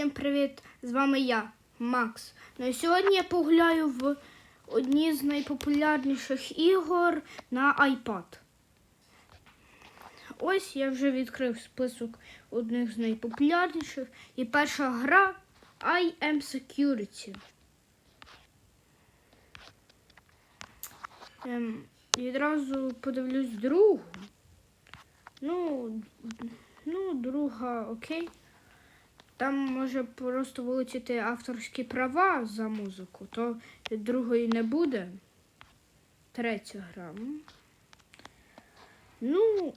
Всім привіт! З вами я, Макс. Ну і сьогодні я погуляю в одній з найпопулярніших ігор на iPad. Ось я вже відкрив список одних з найпопулярніших. І перша гра I am Security. Ем, відразу подивлюсь другу. Ну, ну, друга, окей. Там може просто вилетіти авторські права за музику, то другої не буде. Третя гра. Ну,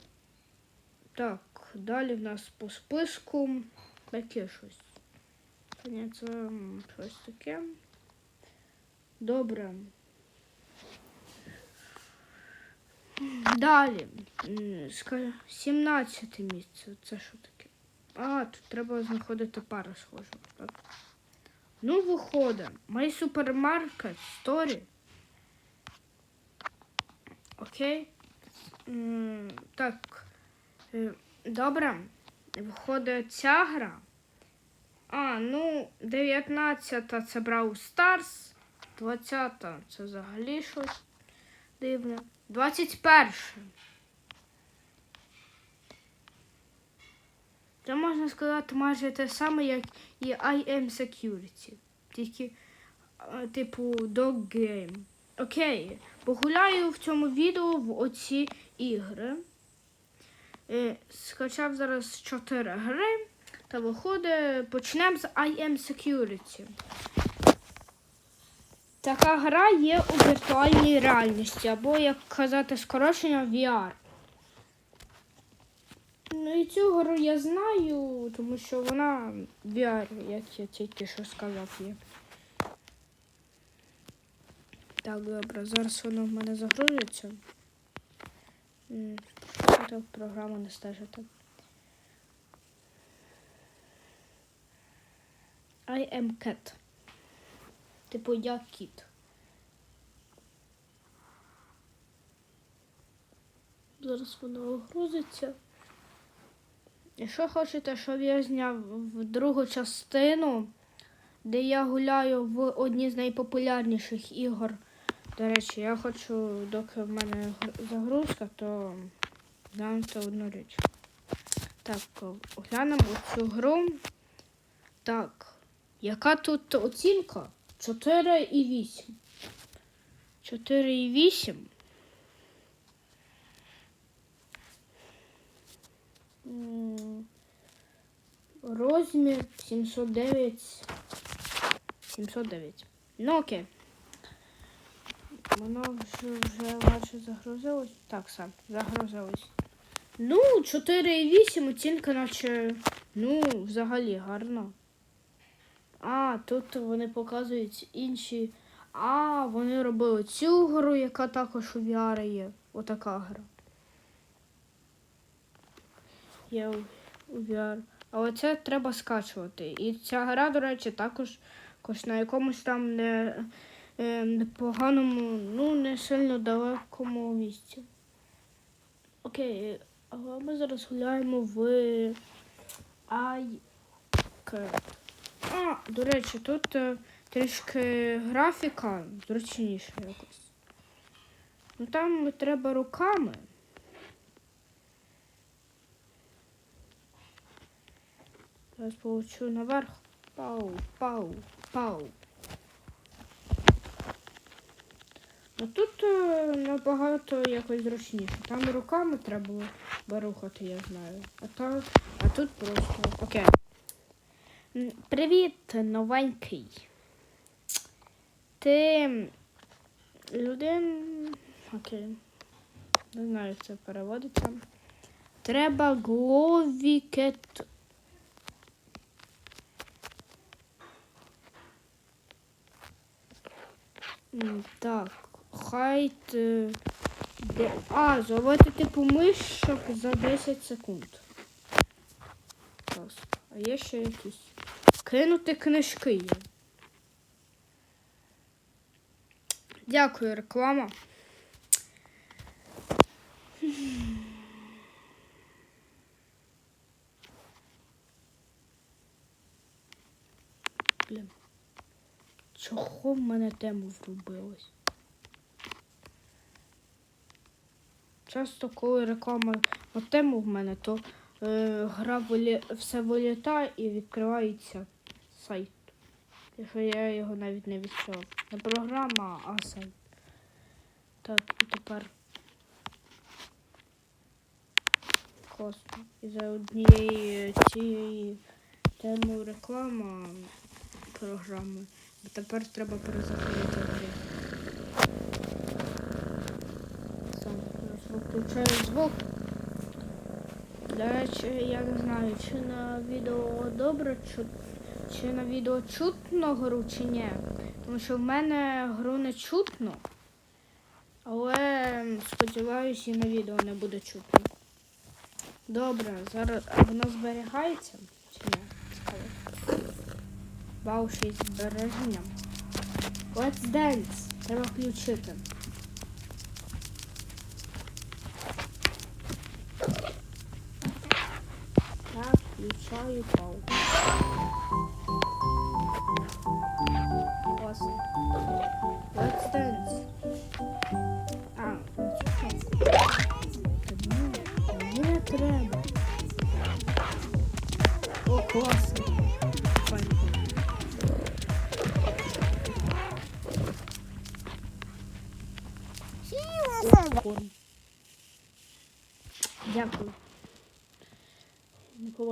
так, далі в нас по списку таке щось. Це щось таке. Добре. Далі. 17 місце. Це що таке? А, тут треба знаходити пару схожих. Так. Ну, виходить. My Supermarket Story. Окей. Так. Е, Добре. Виходить ця гра. А, ну, 19-та це Brawl Stars. 20-та це взагалі щось дивне. 21. Це можна сказати майже те саме, як і I am Security. Тільки, типу, Dog Game. Окей. Погуляю в цьому відео в оці ігри. Е, Скачав зараз 4 гри. Та виходить, почнемо з I am Security. Така гра є у віртуальній реальності, або, як казати, скорочення VR. Ну і цю гру я знаю, тому що вона VR, як я тільки що сказав є. Так, добре, зараз воно в мене загрузиться. М, Так, програма не стежити. I am cat. Типу я кіт. Зараз воно грузиться. Якщо хочете, щоб я зняв в другу частину, де я гуляю в одній з найпопулярніших ігор. До речі, я хочу, доки в мене загрузка, то глянути одну річ. Так, глянемо цю гру. Так, яка тут оцінка? 4,8. 4,8. М, Розмір 709. 709. Ну окей. Воно вже, вже майже загрузилось. Так, сам, загрузилось. Ну, 4,8 оцінка, наче, ну, взагалі гарно. А, тут вони показують інші. А, вони робили цю гру, яка також у VR є. Отака гра. У, у VR. Але це треба скачувати. І ця гра, до речі, також, на якомусь там не, е, непоганому, ну, не сильно далекому місці. Окей, але ми зараз гуляємо в iCat. А, до речі, тут е, трішки графіка зручніша якось. Ну там треба руками. Зараз получу наверх. Пау, пау, пау. Ну тут е, набагато якось зручніше. Там руками треба було би рухати, я знаю. А, та, а тут просто. Окей. Привіт, новенький. Ти людин. Окей. Не знаю, як це переводиться. Треба гловікет. Так, хайт. е, Де... А, зловити типу мишок за 10 секунд. Клас. А є ще якісь. Кинути книжки є. Дякую, реклама. Блін. Чого в мене тему врубилась? Часто, коли реклама на тему в мене, то е, гра вилі... все вилітає і відкривається сайт. Якщо я його навіть не відкрив. Не програма, а сайт. Так, і тепер. Класно. І за однієї цієї теми реклама програми. І тепер треба перезаходити грі. Все, виключаю звук. До речі, я не знаю, чи на відео добре чу... чи на відео чутно гру, чи ні. Тому що в мене гру не чутно. Але сподіваюся, і на відео не буде чутно. Добре, зараз воно зберігається чи ні? Цікаво. Вау, ще й збереження. Let's dance. Треба включити. Так, включаю. Класно. Let's dance. А, не треба. О, класно.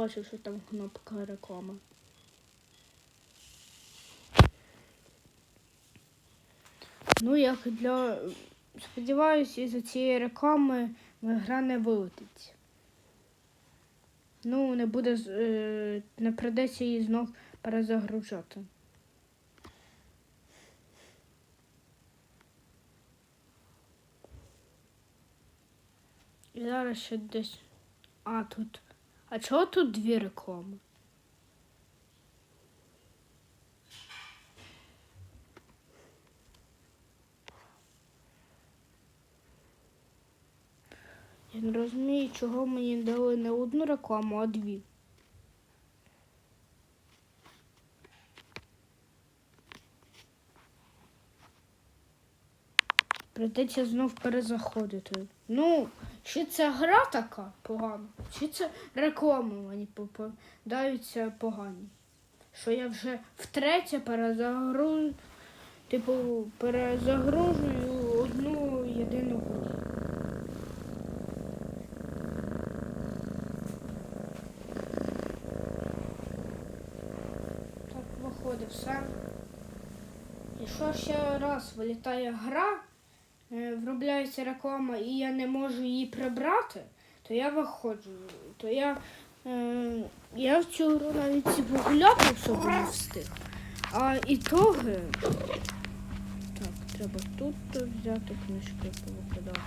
Не побачив, що там кнопка реклами. Ну, як для. Сподіваюся, із-за цієї реклами гра не вилетить. Ну, не буде е, не придеться її знов перезагружати. І зараз ще десь. А, тут. А чого тут дві реклами? Я не розумію, чого мені дали не одну рекламу, а дві. Придеться знов перезаходити. Ну, чи це гра така погана, чи це реклами мені попадаються погані. Що я вже втретє перезагружую, типу, перезагружую одну єдину. Так виходить все. Якщо ще раз вилітає гра, вробляється реклама і я не можу її прибрати, то я виходжу. То я, е, я в цю гру навіть погуляти, щоб не встиг. А ітоги. Так, треба тут взяти книжки повикладати.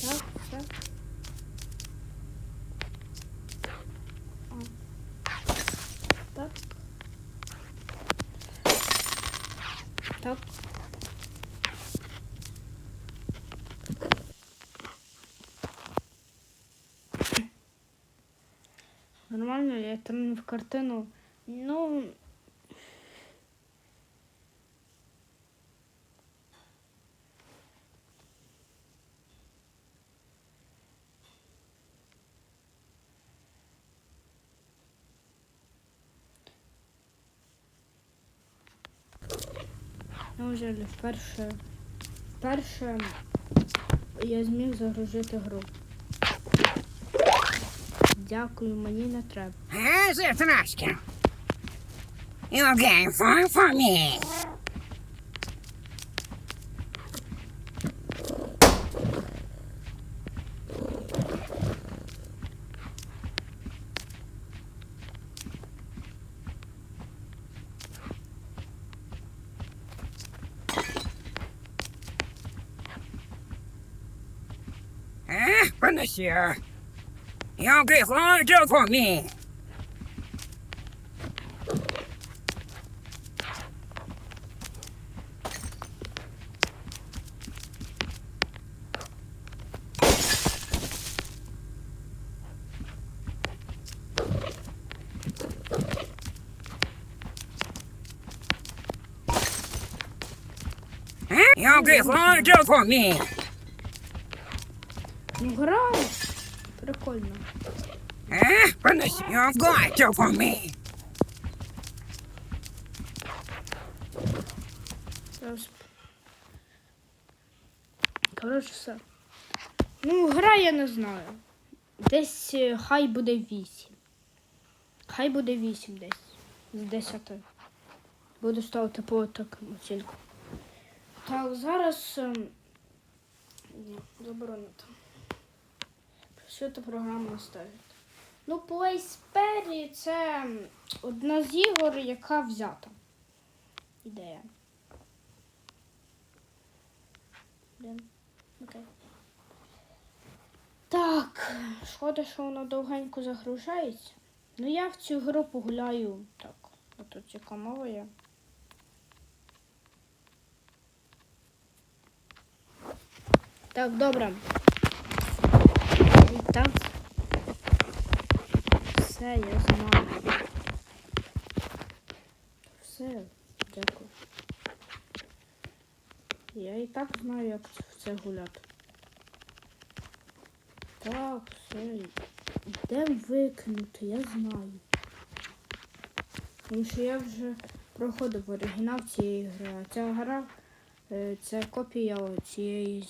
Так, все. Так. Так. Нормально, я там в картину. Ну. Неужели вперше, вперше я зміг загрузити гру. Дякую, мені не треба. Гази трошки. You'll get far from me. Ah, run this. আমাকে সাহায্য করবি get flying just for me. Прикольно. You've got to for me. Коротше, все. Ну, гра я не знаю. Десь е, хай буде 8. Хай буде 8 десь. З 10. Буду ставити по такому оцінку. Так, зараз. ем, заборонено. Що та програму ставити? Ну, PlaySperry це одна з ігор, яка взята. Ідея. Блін. Так, шкода, що воно довгенько загружається. Ну я в цю гру погуляю. Так, тут яка мова є. Так, добре. Так. Все, я знаю. Все, дякую. Я і так знаю, як в це гуляти. Так, все. Де викинути, я знаю. Тому що я вже проходив оригінал цієї гри, а ця гра е, це копія цієї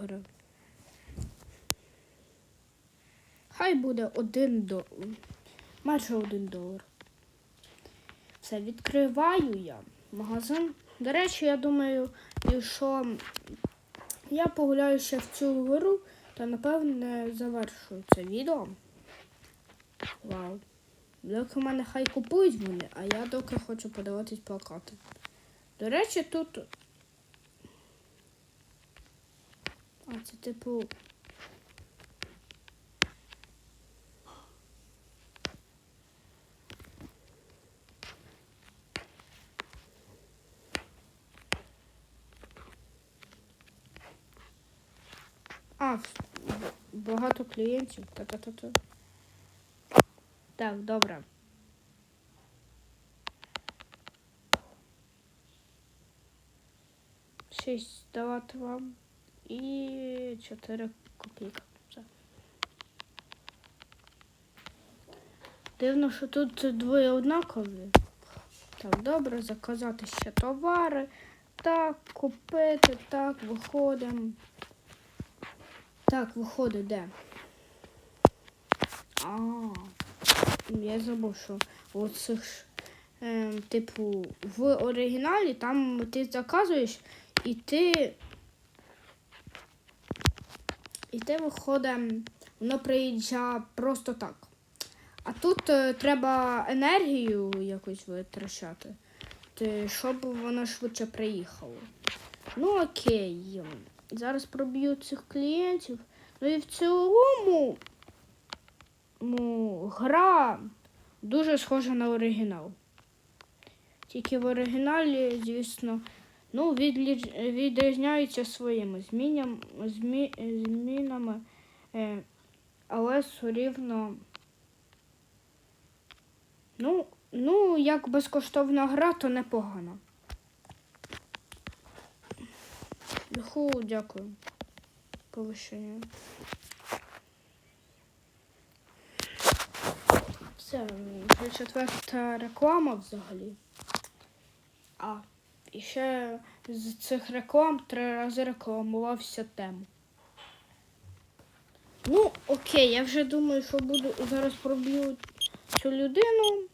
гри. Хай буде один до майже один долар. Все, відкриваю я магазин. До речі, я думаю, що я погуляю ще в цю гру, та напевне завершу це відео. Вау. Доки в мене хай купують вони, а я доки хочу подивитись плакати. До речі, тут. А, це типу. А, багато клієнтів. Та-та-та-та. Так, добре. Шість давати вам і чотири копійки. Дивно, що тут двоє однакові. Так, добре, заказати ще товари. Так, купити, так, виходимо. Так, виходить, де? А, я забув, що у цих ж, е, типу, в оригіналі там ти заказуєш і ти. І ти виходить, воно приїжджає просто так. А тут е, треба енергію якось витрачати, щоб воно швидше приїхало. Ну окей. Зараз проб'ю цих клієнтів. Ну і в цілому ну, гра дуже схожа на оригінал. Тільки в оригіналі, звісно, ну, відрізняються своїми зміням, змі, змінами, е, але все рівно. Ну, ну, як безкоштовна гра, то непогано. Ху, дякую. Повищення. Все, вже четверта реклама взагалі. А, і ще з цих реклам три рази рекламувався тему. Ну, окей, я вже думаю, що буду зараз проб'ю цю людину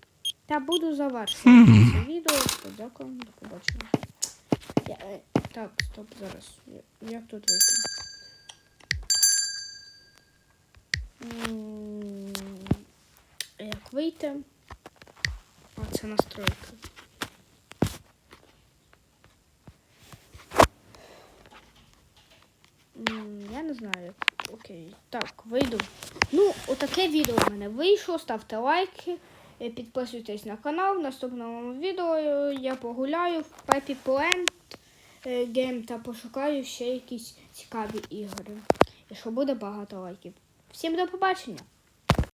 та буду завершувати це відео. Дякую, до побачення. Е, так, стоп, зараз. Як тут вийти? Як вийти? А, це настройки. Я не знаю, Окей, так, вийду. Ну, отаке відео в мене вийшло. Ставте лайки, е, підписуйтесь на канал. В наступному відео я погуляю в Peppi Plant е, Game та пошукаю ще якісь цікаві ігри. І що буде багато лайків. Всім до побачення!